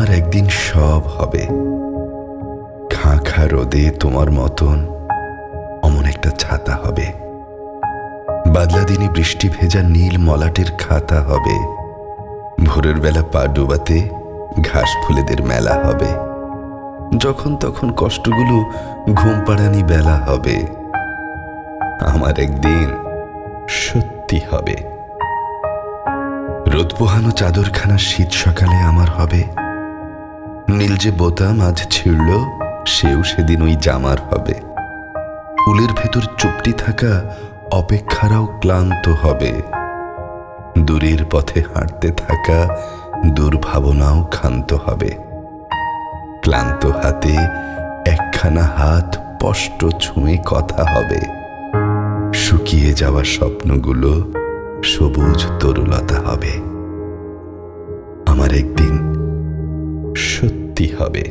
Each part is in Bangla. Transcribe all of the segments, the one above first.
একদিন সব হবে। খাঁ খা রোদে তোমার মতন অমন একটা ছাতা হবে। বাদলা দিনে বৃষ্টি ভেজা নীল মলাটের খাতা হবে। ভোরের বেলা পা ডুবাতে ঘাস ফুলেদের মেলা হবে। যখন তখন কষ্টগুলো ঘুম পাড়ানি বেলা হবে। আমার একদিন সত্যি হবে। রোদ পোহানো চাদরখানা শীত সকালে আমার হবে। নীল যে বোতাম আজ ছিঁড়ল, সেও সেদিন ওই জামার হবে। উলের ভেতর চুপটি থাকা অপেক্ষারাও ক্লান্ত হবে। দূরের পথে হাঁটতে থাকা দুর্ভাবনাও ক্ষান্ত হবে। ক্লান্ত হাতে একখানা হাত স্পষ্ট ছুঁয়ে কথা হবে। শুকিয়ে যাওয়া স্বপ্নগুলো সবুজ তরুলতা হবে। আমার একদিন সত্যি হবে।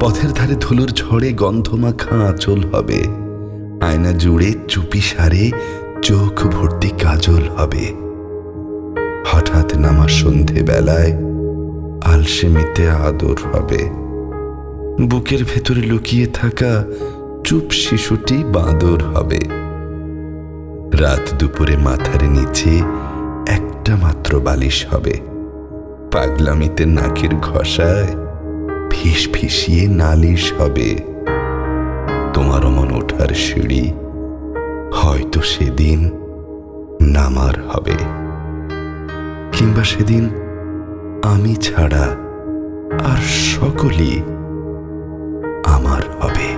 পথের ধারে ধুলোর ঝড়ে গন্ধমাখা আঁচল হবে। আয়না জুড়ে চুপি সারে চোখ ভর্তি কাজল হবে। হঠাৎ নামা সন্ধে বেলায় আলসেমিতে আদর হবে। বুকের ভেতরে লুকিয়ে থাকা চুপ শিশুটি বাঁদর হবে। রাত দুপুরে মাথার নিচে একটা মাত্র বালিশ হবে। পাগলামিতে নাকের ঘষায় ফিস ফিসিয়ে নালিশ হবে। তোমার মন ওঠার সিঁড়ি হয়তো সেদিন নামার হবে। কিংবা সেদিন আমি ছাড়া আর সকলই আমার হবে।